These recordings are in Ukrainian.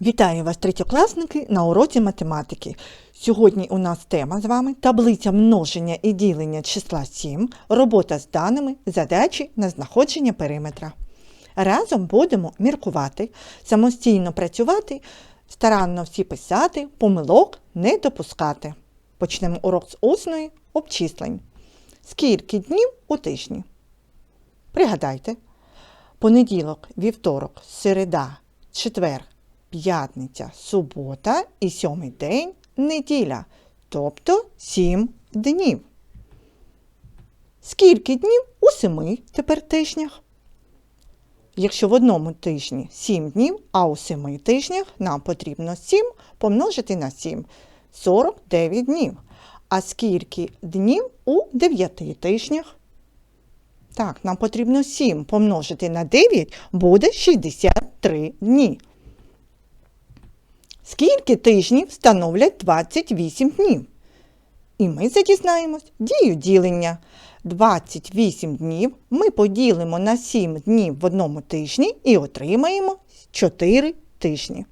Вітаю вас, третьокласники, на уроці математики. Сьогодні у нас тема з вами таблиця множення і ділення числа 7, робота з даними, задачі на знаходження периметра. Разом будемо міркувати, самостійно працювати, старанно всі писати, помилок не допускати. Почнемо урок з усної обчислень. Скільки днів у тижні? Пригадайте, понеділок, вівторок, середа, четвер, п'ятниця, субота і сьомий день неділя, тобто сім днів. Скільки днів у семи тепер тижнях? Якщо в одному тижні 7 днів, а у 7 тижнях нам потрібно 7 помножити на 7 49 днів. А скільки днів у 9 тижнях? Так, нам потрібно 7 помножити на 9 буде 63 дні. Скільки тижнів становлять 28 днів? І ми це дізнаємось дію ділення. 28 днів ми поділимо на 7 днів в одному тижні і отримаємо 4 тижні.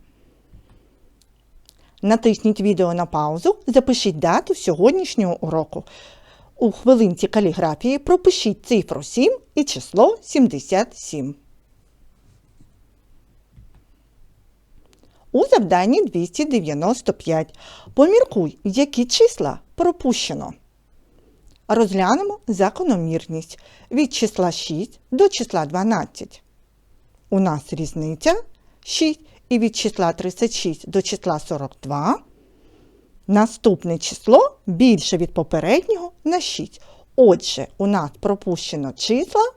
Натисніть відео на паузу, запишіть дату сьогоднішнього уроку. У хвилинці каліграфії пропишіть цифру 7 і число 77. У завданні 295 поміркуй, які числа пропущено. Розглянемо закономірність від числа 6 до числа 12. У нас різниця 6 і від числа 36 до числа 42. Наступне число більше від попереднього на 6. Отже, у нас пропущено числа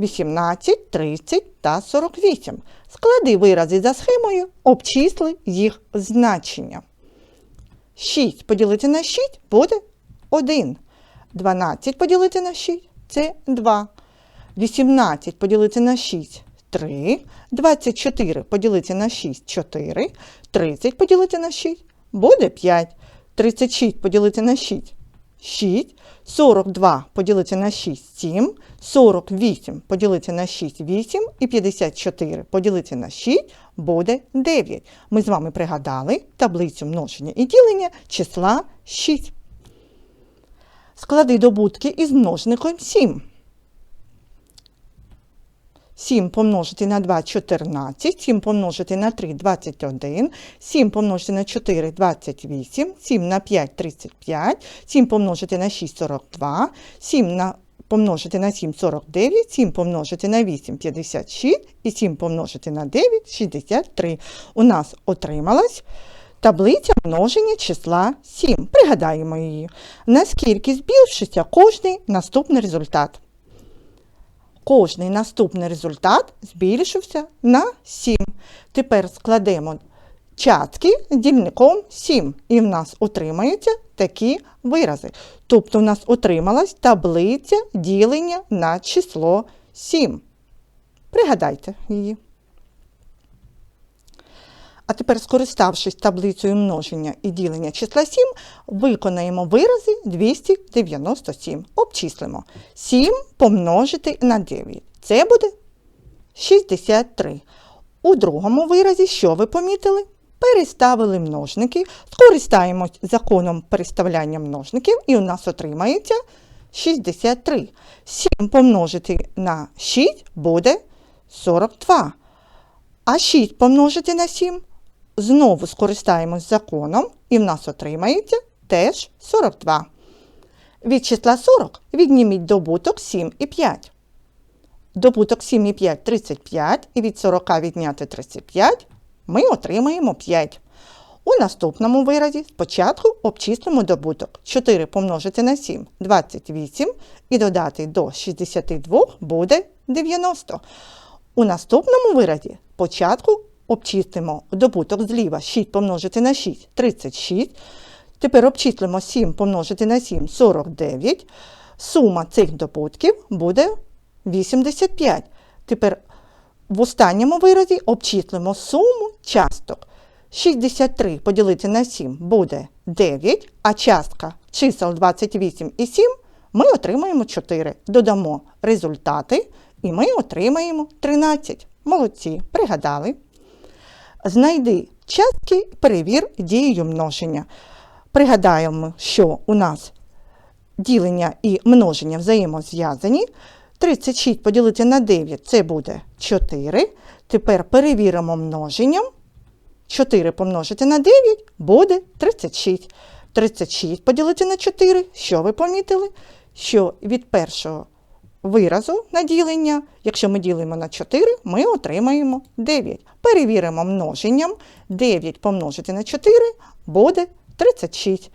18, 30 та 48. Склади вирази за схемою, обчисли їх значення. 6 поділити на 6 буде 1. 12 поділити на 6 це 2. 18 поділити на 6 3. 24 поділити на 6 4. 30 поділити на 6 буде 5. 36 поділити на 6 6. 42 поділити на 6 7. 48 поділити на 6 8 і 54 поділити на 6 буде 9. Ми з вами пригадали таблицю множення і ділення числа 6. Склади добутки із множником 7. 7 помножити на 2 14, 7 помножити на 3 21, 7 помножити на 4 28, 7 на 5 35, 7 помножити на 6 42, 7 на помножити на 7 49, 7 помножити на 8 56 і 7 помножити на 9 63. У нас отрималась таблиця множення числа 7. Пригадаємо її. Наскільки збільшиться кожний наступний результат. Кожний наступний результат збільшився на 7. Тепер складемо частки з дільником 7. І в нас отримаються такі вирази. Тобто в нас отрималась таблиця ділення на число 7. Пригадайте її. А тепер, скориставшись таблицею множення і ділення числа 7, виконаємо вирази 297. Обчислимо. 7 помножити на 9. Це буде 63. У другому виразі, що ви помітили? Переставили множники. Скористаємось законом переставляння множників, і у нас отримається 63. 7 помножити на 6 буде 42. А 6 помножити на 7 знову скористаємось законом, і в нас отримається теж 42. Від числа 40 відніміть добуток 7 і 5. Добуток 7 і 5 – 35, і від 40 відняти 35 ми отримаємо 5. У наступному виразі спочатку обчислимо добуток. 4 помножити на 7 – 28, і додати до 62 буде 90. У наступному виразі спочатку обчислимо добуток зліва 6 помножити на 6 36. Тепер обчислимо 7 помножити на 7 49. Сума цих добутків буде 85. Тепер в останньому виразі обчислимо суму часток. 63 поділити на 7 буде 9, а частка чисел 28 і 7 ми отримаємо 4. Додамо результати і ми отримаємо 13. Молодці, пригадали. Знайди частки, перевір дією множення. Пригадаємо, що у нас ділення і множення взаємозв'язані. 36 поділити на 9 це буде 4. Тепер перевіримо множенням. 4 помножити на 9 буде 36. 36 поділити на 4. Що ви помітили? Що від першого виразу на ділення, якщо ми ділимо на 4, ми отримаємо 9. Перевіримо множенням. 9 помножити на 4 буде 36.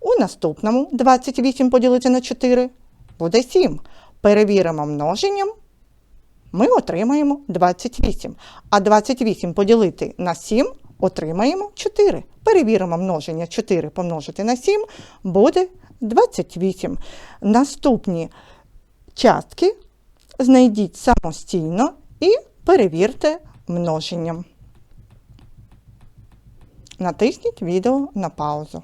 У наступному 28 поділити на 4 буде 7. Перевіримо множенням. Ми отримаємо 28. А 28 поділити на 7 отримаємо 4. Перевіримо множення 4 помножити на 7 буде 28. Наступні частки знайдіть самостійно і перевірте множенням. Натисніть відео на паузу.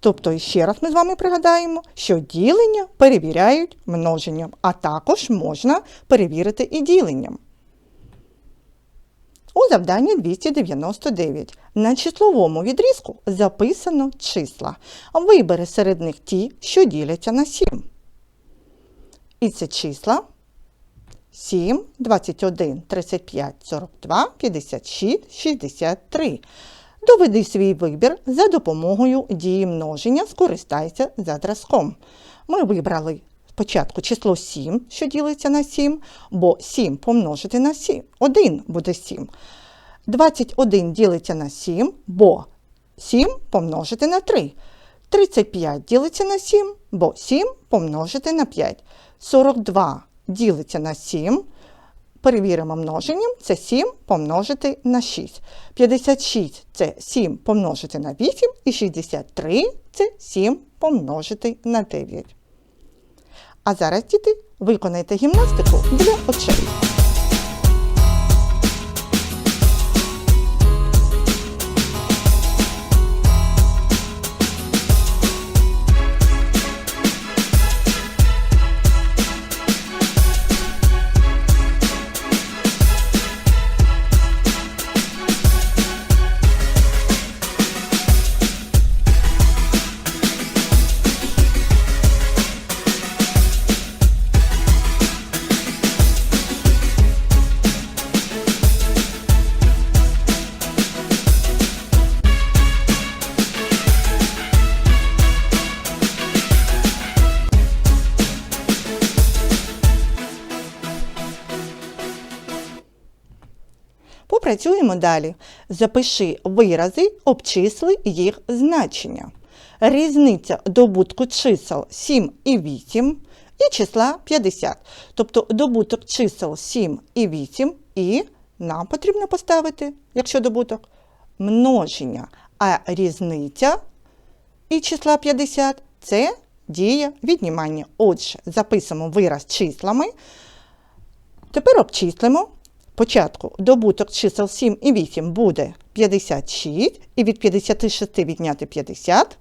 Тобто, ще раз ми з вами пригадаємо, що ділення перевіряють множенням, а також можна перевірити і діленням. У завданні 299 на числовому відрізку записано числа. Вибери серед них ті, що діляться на 7. І це числа 7, 21, 35, 42, 56, 63. Доведи свій вибір за допомогою дії множення, скористайся за зразком. Ми вибрали спочатку число 7, що ділиться на 7, бо 7 помножити на 7, 1 буде 7. 21 ділиться на 7, бо 7 помножити на 3. 35 ділиться на 7, бо 7 помножити на 5. 42 ділиться на 7. Перевіримо множенням, це 7 помножити на 6. 56 це 7 помножити на 8 і 63 це 7 помножити на 9. А зараз, діти, виконайте гімнастику для очей. Попрацюємо далі. Запиши вирази, обчисли їх значення. Різниця добутку чисел 7 і 8 і числа 50. Тобто добуток чисел 7 і 8 і нам потрібно поставити, якщо добуток, множення. А різниця і числа 50 це дія віднімання. Отже, записуємо вираз числами. Тепер обчислимо. Спочатку добуток чисел 7 і 8 буде 56, і від 56 відняти 50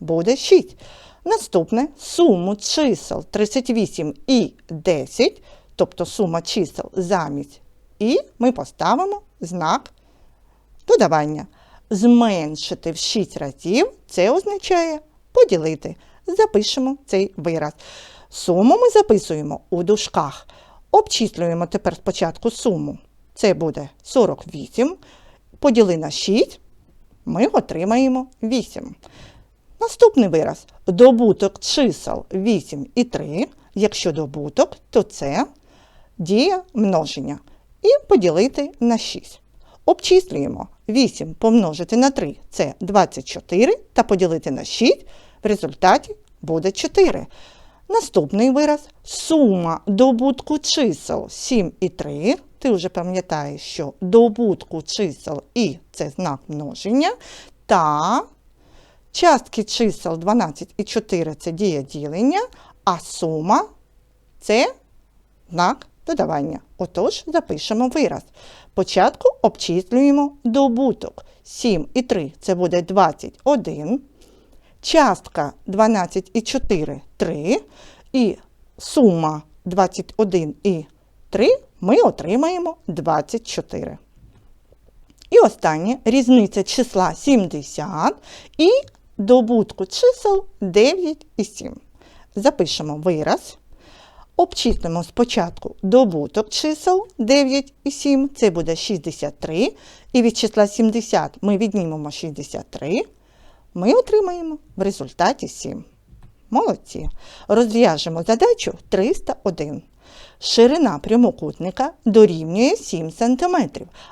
буде 6. Наступне суму чисел 38 і 10, тобто сума чисел замість і ми поставимо знак додавання. Зменшити в 6 разів це означає поділити. Запишемо цей вираз. Суму ми записуємо у дужках. Обчислюємо тепер спочатку суму. Це буде 48. Поділи на 6, ми отримаємо 8. Наступний вираз добуток чисел 8 і 3. Якщо добуток, то це дія множення. І поділити на 6. Обчислюємо 8 помножити на 3 це 24, та поділити на 6, в результаті буде 4. Наступний вираз сума добутку чисел 7 і 3. Ти вже пам'ятаєш, що добутку чисел і це знак множення. Та частки чисел 12 і 4 це дія ділення, а сума це знак додавання. Отож, запишемо вираз. Спочатку обчислюємо добуток. 7 і 3 це буде 21. Частка 12 і 4 3. І сума 21 і 3 ми отримаємо 24. І останнє різниця числа 70 і добутку чисел 9 і 7. Запишемо вираз. Обчислимо спочатку добуток чисел 9 і 7, це буде 63. І від числа 70 ми віднімемо 63. Ми отримаємо в результаті 7. Молодці. Розв'яжемо задачу 301. Ширина прямокутника дорівнює 7 см,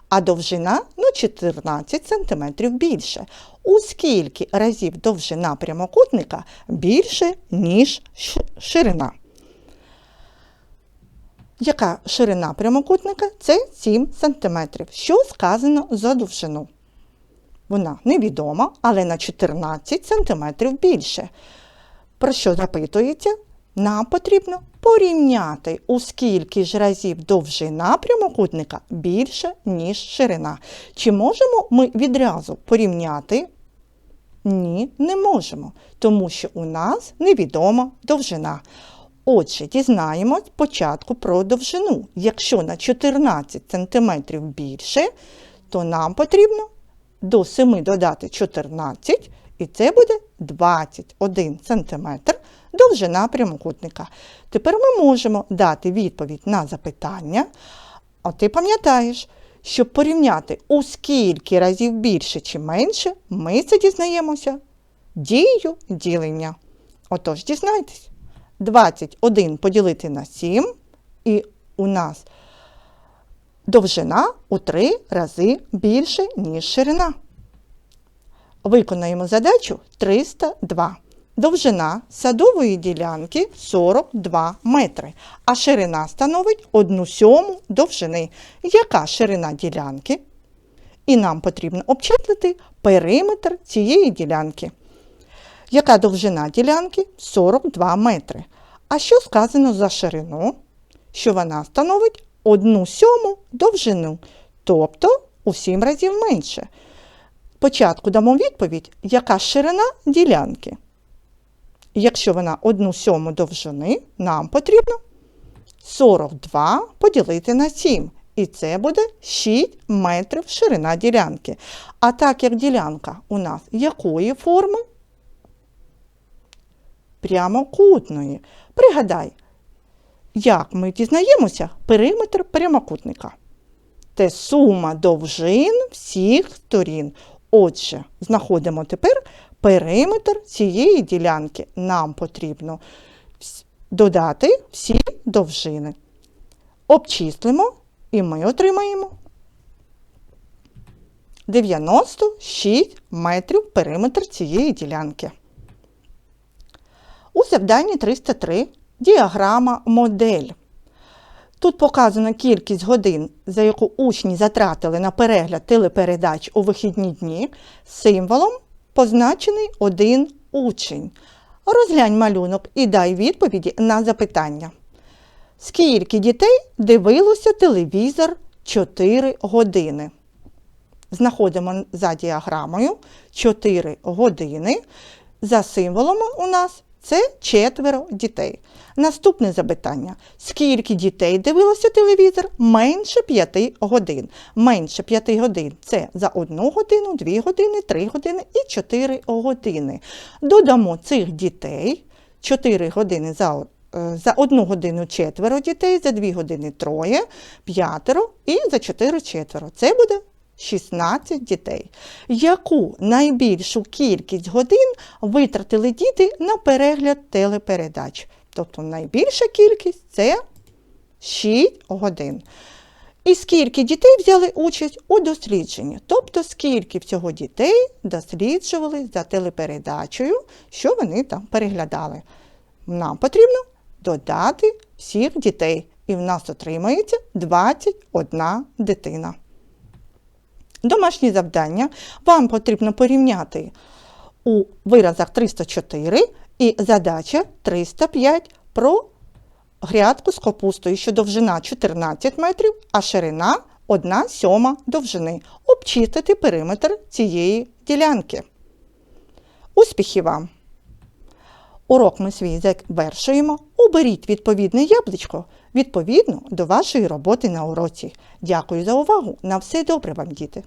а довжина на 14 см більше. У скільки разів довжина прямокутника більше, ніж ширина? Яка ширина прямокутника? Це 7 см. Що сказано за довжину? Вона невідома, але на 14 см більше. Про що запитується? Нам потрібно порівняти, у скільки ж разів довжина прямокутника більше, ніж ширина. Чи можемо ми відразу порівняти? Ні, не можемо, тому що у нас невідома довжина. Отже, дізнаємось спочатку про довжину. Якщо на 14 см більше, то нам потрібно до 7 додати 14, і це буде 21 см довжина прямокутника. Тепер ми можемо дати відповідь на запитання. А ти пам'ятаєш, щоб порівняти у скільки разів більше чи менше, ми це дізнаємося дією ділення. Отож, дізнайтесь. 21 поділити на 7, і у нас довжина у 3 рази більше, ніж ширина. Виконаємо задачу 302. Довжина садової ділянки 42 метри, а ширина становить 1 сьому довжини. Яка ширина ділянки? І нам потрібно обчислити периметр цієї ділянки. Яка довжина ділянки? 42 метри. А що сказано за ширину? Що вона становить 1 сьому довжину, тобто у 7 разів менше. Спочатку дамо відповідь, яка ширина ділянки. Якщо вона 1 сьому довжини, нам потрібно 42 поділити на 7. І це буде 6 метрів ширина ділянки. А так як ділянка у нас якої форми? Прямокутної. Пригадай, як ми дізнаємося периметр прямокутника. Це сума довжин всіх сторін. Отже, знаходимо тепер периметр цієї ділянки. Нам потрібно додати всі довжини. Обчислимо, і ми отримаємо 96 метрів периметр цієї ділянки. У завданні 303 діаграма модель. Тут показана кількість годин, за яку учні затратили на перегляд телепередач у вихідні дні. Символом позначений один учень. Розглянь малюнок і дай відповіді на запитання. Скільки дітей дивилося телевізор 4 години? Знаходимо за діаграмою 4 години. За символами у нас це четверо дітей. Наступне запитання. Скільки дітей дивилося телевізор? Менше 5 годин. Менше 5 годин це за 1 годину, 2 години, 3 години і 4 години. Додамо цих дітей 4 години за е, за одну годину четверо дітей, за дві години троє, п'ятеро і за чотири четверо. Це буде 16 дітей. Яку найбільшу кількість годин витратили діти на перегляд телепередач? Тобто найбільша кількість це 6 годин. І скільки дітей взяли участь у дослідженні? Тобто, скільки всього дітей досліджували за телепередачею, що вони там переглядали. Нам потрібно додати всіх дітей. І в нас отримається 21 дитина. Домашні завдання вам потрібно порівняти у виразах 304 і задача 305 про грядку з капустою, що довжина 14 метрів, а ширина 1 сьома довжини. Обчистити периметр цієї ділянки. Успіхів вам! Урок ми свій завершуємо. Оберіть відповідне яблучко відповідно до вашої роботи на уроці. Дякую за увагу. На все добре вам, діти!